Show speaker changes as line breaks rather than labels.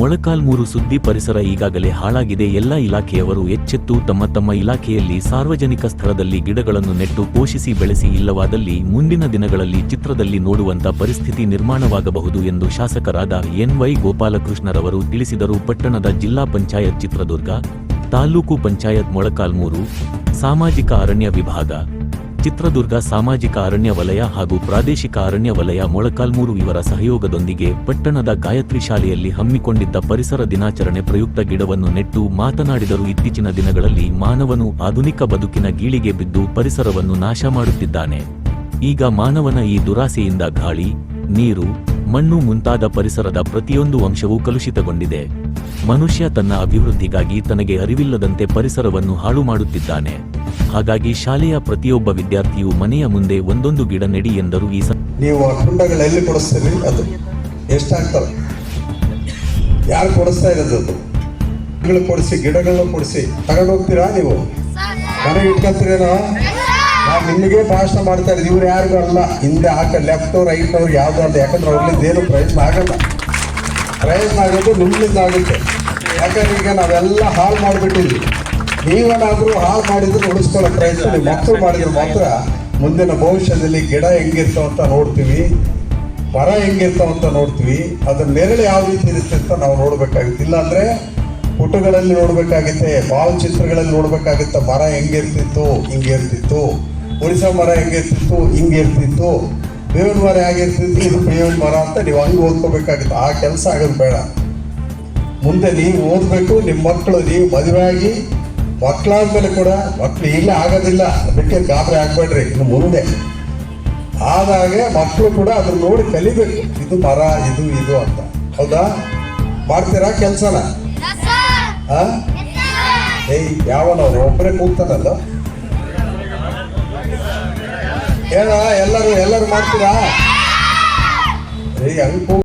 ಮೊಳಕಾಲ್ಮೂರು ಸುದ್ದಿ ಪರಿಸರ ಈಗಾಗಲೇ ಹಾಳಾಗಿದೆ. ಎಲ್ಲ ಇಲಾಖೆಯವರು ಎಚ್ಚೆತ್ತು. ತಮ್ಮ ತಮ್ಮ ಇಲಾಖೆಯಲ್ಲಿ ಸಾರ್ವಜನಿಕ ಸ್ಥಳದಲ್ಲಿ ಗಿಡಗಳನ್ನು ನೆಟ್ಟು ಪೋಷಿಸಿ ಬೆಳೆಸಿ ಇಲ್ಲವಾದಲ್ಲಿ ಮುಂದಿನ ದಿನಗಳಲ್ಲಿ ಚಿತ್ರದಲ್ಲಿ ನೋಡುವಂತ ಪರಿಸ್ಥಿತಿ ನಿರ್ಮಾಣವಾಗಬಹುದು ಎಂದು ಶಾಸಕರಾದ ಎನ್ವೈ ಗೋಪಾಲಕೃಷ್ಣರವರು ತಿಳಿಸಿದರು. ಪಟ್ಟಣದ ಜಿಲ್ಲಾ ಪಂಚಾಯತ್ ಚಿತ್ರದುರ್ಗ ತಾಲೂಕು ಪಂಚಾಯತ್ ಮೊಳಕಾಲ್ಮೂರು, ಸಾಮಾಜಿಕ ಅರಣ್ಯ ವಿಭಾಗ ಚಿತ್ರದುರ್ಗ ಸಾಮಾಜಿಕ ಅರಣ್ಯ ವಲಯ ಹಾಗೂ ಪ್ರಾದೇಶಿಕ ಅರಣ್ಯ ವಲಯ ಮೊಳಕಾಲ್ಮೂರು ಇವರ ಸಹಯೋಗದೊಂದಿಗೆ ಪಟ್ಟಣದ ಗಾಯತ್ರಿ ಶಾಲೆಯಲ್ಲಿ ಹಮ್ಮಿಕೊಂಡಿದ್ದ ಪರಿಸರ ದಿನಾಚರಣೆ ಪ್ರಯುಕ್ತ ಗಿಡವನ್ನು ನೆಟ್ಟು ಮಾತನಾಡಿದರು. ಇತ್ತೀಚಿನ ದಿನಗಳಲ್ಲಿ ಮಾನವನು ಆಧುನಿಕ ಬದುಕಿನ ಗೀಳಿಗೆ ಬಿದ್ದು ಪರಿಸರವನ್ನು ನಾಶ ಮಾಡುತ್ತಿದ್ದಾನೆ. ಈಗ ಮಾನವನ ಈ ದುರಾಸೆಯಿಂದ ಗಾಳಿ, ನೀರು ಮಣ್ಣು ಮುಂತಾದ ಪರಿಸರದ ಪ್ರತಿಯೊಂದು ಅಂಶವೂ ಕಲುಷಿತಗೊಂಡಿದೆ. ಮನುಷ್ಯ ತನ್ನ ಅಭಿವೃದ್ಧಿಗಾಗಿ ತನಗೆ ಅರಿವಿಲ್ಲದಂತೆ ಪರಿಸರವನ್ನು ಹಾಳು ಮಾಡುತ್ತಿದ್ದಾನೆ. ಹಾಗಾಗಿ ಶಾಲೆಯ ಪ್ರತಿಯೊಬ್ಬ ವಿದ್ಯಾರ್ಥಿಯು ಮನೆಯ ಮುಂದೆ ಒಂದೊಂದು ಗಿಡ ನೆಡಿ ಎಂದರು ಈ
ನೀವು ಎಲ್ಲಿ ಕೊಡಿಸ್ತೀರಿ? ಅದು ಎಷ್ಟಾಗ್ತವೆ? ಯಾರು ಕೊಡಿಸ್ತಾ ಇರೋದು ಅದು? ಕೊಡಿಸಿ ಗಿಡಗಳನ್ನ ಕೊಡಿಸಿ, ತಗೊಂಡೋಗ್ತೀರಾ ನೀವು? ಮನೆಗೆ ಇಟ್ಕೊಂತೀರೇನೋ? ನಾವು ನಿಮಗೆ ಭಾಷಣ ಮಾಡ್ತಾ ಇದ್ದೀವಿ. ಇವ್ರು ಯಾರಿಗೂ ಅಲ್ಲ. ಹಿಂದೆ ಹಾಕ ಲೆಫ್ಟ್ ರೈಟ್ ಅವ್ರು ಯಾವ್ದು ಅಲ್ಲ ಯಾಕಂದ್ರೆ ಅವ್ರಿಂದ ಏನು ಪ್ರಯತ್ನ ಆಗಲ್ಲ. ಪ್ರಯತ್ನ ಆಗೋದು ನಿಮ್ಮಿಂದ ಆಗುತ್ತೆ. ಯಾಕಂದ್ರೆ ಈಗ ನಾವೆಲ್ಲ ಹಾಳು ಮಾಡಿಬಿಟ್ಟಿದ್ವಿ. ನೀವೇನಾದರೂ ಹಾಳು ಮಾಡಿದ್ರು ಉಳಿಸ್ಕೊಳ್ಳೋ ಪ್ರಯತ್ನ ಮಕ್ಕಳು ಮಾಡಿದ್ರು ಮಾತ್ರ ಮುಂದಿನ ಭವಿಷ್ಯದಲ್ಲಿ ಗಿಡ ಹೆಂಗಿರ್ತಾವ ಅಂತ ನೋಡ್ತೀವಿ. ಮರ ಹೆಂಗಿರ್ತಾವ ಅಂತ ನೋಡ್ತೀವಿ. ಅದ್ರ ನೆರಳು ಯಾವ ರೀತಿ ಇರುತ್ತೆ ಅಂತ ನಾವು ನೋಡ್ಬೇಕಾಗುತ್ತೆ. ಇಲ್ಲಾಂದ್ರೆ ಪುಟಗಳಲ್ಲಿ ನೋಡ್ಬೇಕಾಗುತ್ತೆ ಭಾವಚಿತ್ರಗಳಲ್ಲಿ ನೋಡ್ಬೇಕಾಗುತ್ತೆ, ಮರ ಹೆಂಗಿರ್ತಿತ್ತು, ಹಿಂಗಿರ್ತಿತ್ತು. ಉಳಿಸ ಮರ ಹೆಂಗಿರ್ತಿತ್ತು ಹಿಂಗಿರ್ತಿತ್ತು ಬೇವಿನ ಮರ ಹೇಗಿರ್ತಿತ್ತು ಇದು ಬೇವಿನ ಮರ ಅಂತ ನೀವು ಹಂಗೆ ಓದ್ಕೋಬೇಕಾಗಿತ್ತು. ಆ ಕೆಲಸ ಆಗೋದು ಬೇಡ. ಮುಂದೆ ನೀವು ಓದಬೇಕು ನಿಮ್ಮ ಮಕ್ಕಳು ನೀವು ಮದುವೆ ಆಗಿ ಮಕ್ಕಳಾದ್ಮೇಲೆ ಕೂಡ ಮಕ್ಕಳು ಇಲ್ಲೇ ಆಗೋದಿಲ್ಲ. ಅದಕ್ಕೆ ಗಾಬರಿ ಆಗ್ಬೇಡ್ರಿ ಇನ್ನು ಮುಂದೆ. ಆದಾಗ ಮಕ್ಕಳು ಕೂಡ ಅದನ್ನ ನೋಡಿ ಕಲಿಬೇಕು. ಇದು ಮರ ಇದು ಇದು ಅಂತ. ಹೌದಾ? ಮಾಡ್ತೀರಾ ಕೆಲಸನ? ಏಯ್ ಏಯ್ ನಾವು ಒಬ್ಬರೇ ಕೂಗ್ತಾನಲ್ಲ? ಹೇಳ ಎಲ್ಲರೂ ಎಲ್ಲರೂ ಮಾಡ್ತೀರಾ ಏಯ್ ಹಂಗೆ ಕೂಗ್